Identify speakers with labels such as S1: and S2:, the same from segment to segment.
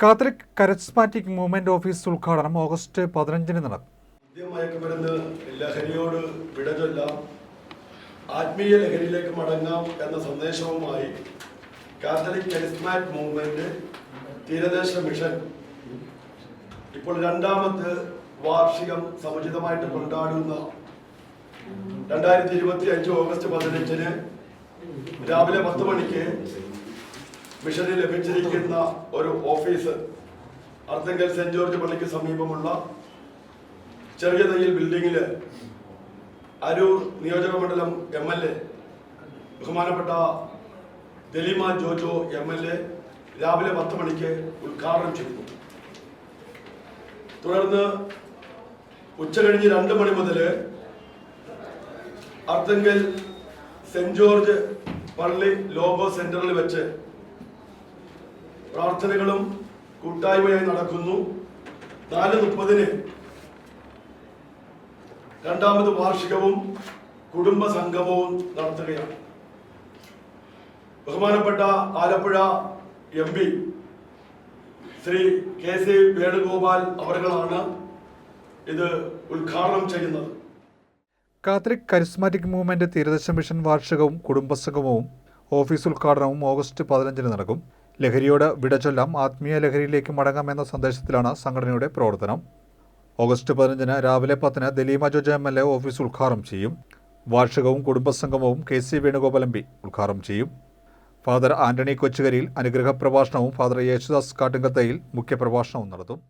S1: Catholic charismatic movement office ഉദ്ഘാടനം August പതിനഞ്ചിന് നടക്കും
S2: ലഹരിയോട് വിടചൊല്ലാം ആത്മീയ ലഹരിയിലേക്ക് മടങ്ങാം എന്ന സന്ദേശവുമായി കാത്തലിക് കരിസ്മാറ്റിക് മൂവ്മെന്റ് തീരദേശ മിഷൻ. ഇപ്പോൾ രണ്ടാമത്തെ വാർഷികം സമുചിതമായിട്ട് കൊണ്ടാടുന്ന രണ്ടായിരത്തി ഇരുപത്തി അഞ്ച് ഓഗസ്റ്റ് പതിനഞ്ചിന് രാവിലെ പത്ത് മണിക്ക് മിഷനിൽ ലഭിച്ചിരിക്കുന്ന ഒരു ഓഫീസ് അർത്തങ്കൽ സെന്റ് ജോർജ് പള്ളിക്ക് സമീപമുള്ള ചെറിയ തയ്യൽ ബിൽഡിങ്ങിൽ അരൂർ നിയോജക മണ്ഡലം എം എൽ എ ബഹുമാനപ്പെട്ട Dalima Jojo M L A രാവിലെ പത്ത് മണിക്ക് ഉദ്ഘാടനം ചെയ്തു. തുടർന്ന് ഉച്ച കഴിഞ്ഞ് രണ്ട് മണി മുതൽ അർത്തങ്കൽ സെന്റ് ജോർജ് പള്ളി ലോഗോ സെന്ററിൽ വെച്ച് പ്രാർത്ഥനകളും കൂട്ടായ്മയായി നടക്കുന്നു. നാല് മുപ്പതിന് രണ്ടാമത് വാർഷികവും കുടുംബ സംഗമവും നടത്തുകയാണ്. ബഹുമാനപ്പെട്ട Alappuzha M P Shri K C Venugopal അവരുകളാണ് ഇത് ഉദ്ഘാടനം ചെയ്യുന്നത്.
S1: കാത്തലിക് കരിസ്മാറ്റിക് മൂവ്മെന്റ് തീരദേശ മിഷൻ വാർഷികവും കുടുംബസംഗമവും ഓഫീസ് ഉദ്ഘാടനവും ഓഗസ്റ്റ് പതിനഞ്ചിന് നടക്കും. ലഹരിയോട് വിടചൊല്ലാം ആത്മീയ ലഹരിയിലേക്ക് മടങ്ങാം എന്ന സന്ദേശത്തിലാണ് സംഘടനയുടെ പ്രവർത്തനം. ഓഗസ്റ്റ് പതിനഞ്ചിന് രാവിലെ പത്തിന് Dalima Jojo M L A office ഉദ്ഘാടനം ചെയ്യും. വാർഷികവും കുടുംബസംഗമവും K C Venugopal M P ഉദ്ഘാടനം ചെയ്യും. ഫാദർ ആന്റണി കൊച്ചുകരിയിൽ അനുഗ്രഹ പ്രഭാഷണവും ഫാദർ യേശുദാസ് കാട്ടുങ്കത്തയിൽ മുഖ്യപ്രഭാഷണവും നടത്തും.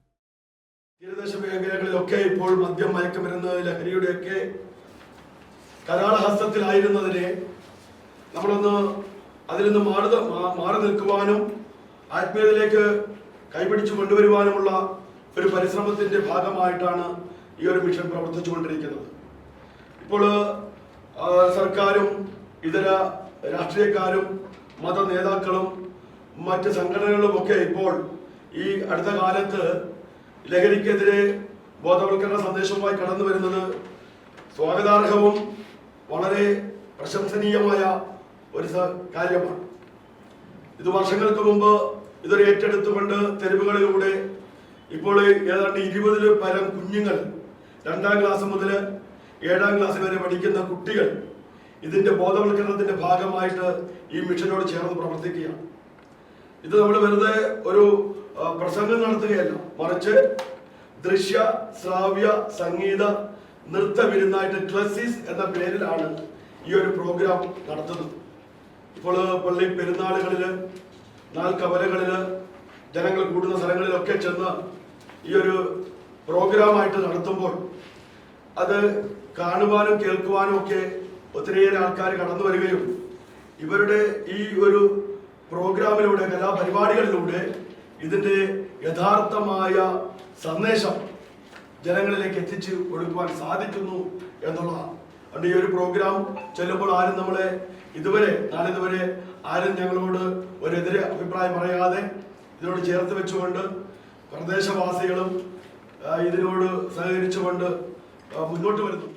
S2: തീരദേശ മേഖലകളിലൊക്കെ ഇപ്പോൾ മദ്യം മയക്കുമരുന്ന് ലഹരിയുടെയൊക്കെ കരാളഹസ്തത്തിലായിരുന്നതിനെ നമ്മളൊന്ന് അതിൽ നിന്ന് മാറി മാറി നിൽക്കുവാനും ആത്മീയതയിലേക്ക് കൈപിടിച്ചു കൊണ്ടുവരുവാനുമുള്ള ഒരു പരിശ്രമത്തിന്റെ ഭാഗമായിട്ടാണ് ഈ ഒരു മിഷൻ പ്രവർത്തിച്ചുകൊണ്ടിരിക്കുന്നത്. ഇപ്പോൾ സർക്കാരും ഇതര രാഷ്ട്രീയക്കാരും മത നേതാക്കളും മറ്റ് സംഘടനകളും ഒക്കെ ഇപ്പോൾ ഈ അടുത്ത കാലത്ത് ലഹരിക്കെതിരെ ബോധവൽക്കരണ സന്ദേശവുമായി കടന്നു വരുന്നത് സ്വാഗതാർഹവും വളരെ പ്രശംസനീയമായ ഒരു കാര്യമാണ്. ഇത് വർഷങ്ങൾക്ക് മുമ്പ് ഇതൊരു ഏറ്റെടുത്തുകൊണ്ട് തെരുവുകളിലൂടെ ഇപ്പോൾ ഏതാണ്ട് ഇരുപതിൽ പരം കുഞ്ഞുങ്ങൾ രണ്ടാം ക്ലാസ് മുതൽ ഏഴാം ക്ലാസ് വരെ പഠിക്കുന്ന കുട്ടികൾ ഇതിന്റെ ബോധവൽക്കരണത്തിന്റെ ഭാഗമായിട്ട് ഈ മിഷനോട് ചേർന്ന് പ്രവർത്തിക്കുകയാണ്. ഇത് നമ്മൾ വെറുതെ ഒരു പ്രസംഗം നടത്തുകയല്ല. മറിച്ച് ദൃശ്യ ശ്രാവ്യ സംഗീത നൃത്ത വിരുന്നായിട്ട് ക്ലസീസ് എന്ന പേരിലാണ് ഈ ഒരു പ്രോഗ്രാം നടത്തുന്നത്. ഇപ്പോൾ പള്ളി പെരുന്നാളുകളിൽ നാൽ കവലകളിൽ ജനങ്ങൾ കൂടുന്ന സ്ഥലങ്ങളിലൊക്കെ ചെന്ന് ഈ ഒരു പ്രോഗ്രാമായിട്ട് നടത്തുമ്പോൾ അത് കാണുവാനും കേൾക്കുവാനും ഒക്കെ ഒത്തിരിയേറെ ആൾക്കാർ കടന്നു വരികയും ഇവരുടെ ഈ ഒരു പ്രോഗ്രാമിലൂടെ കലാപരിപാടികളിലൂടെ ഇതിന്റെ യഥാർത്ഥമായ സന്ദേശം ജനങ്ങളിലേക്ക് എത്തിച്ചു കൊടുക്കുവാൻ സാധിക്കുന്നു എന്നുള്ളതാണ് അതുകൊണ്ട് ഈ ഒരു പ്രോഗ്രാം ചെല്ലുമ്പോൾ ആരും നമ്മളെ ഇതുവരെ നാളിതുവരെ ആരും ഞങ്ങളോട് ഒരെതിരെ അഭിപ്രായം പറയാതെ ഇതിനോട് ചേർത്ത് വെച്ചുകൊണ്ട് പ്രദേശവാസികളും ഇതിനോട് സഹകരിച്ചുകൊണ്ട് മുന്നോട്ട് വരുന്നു.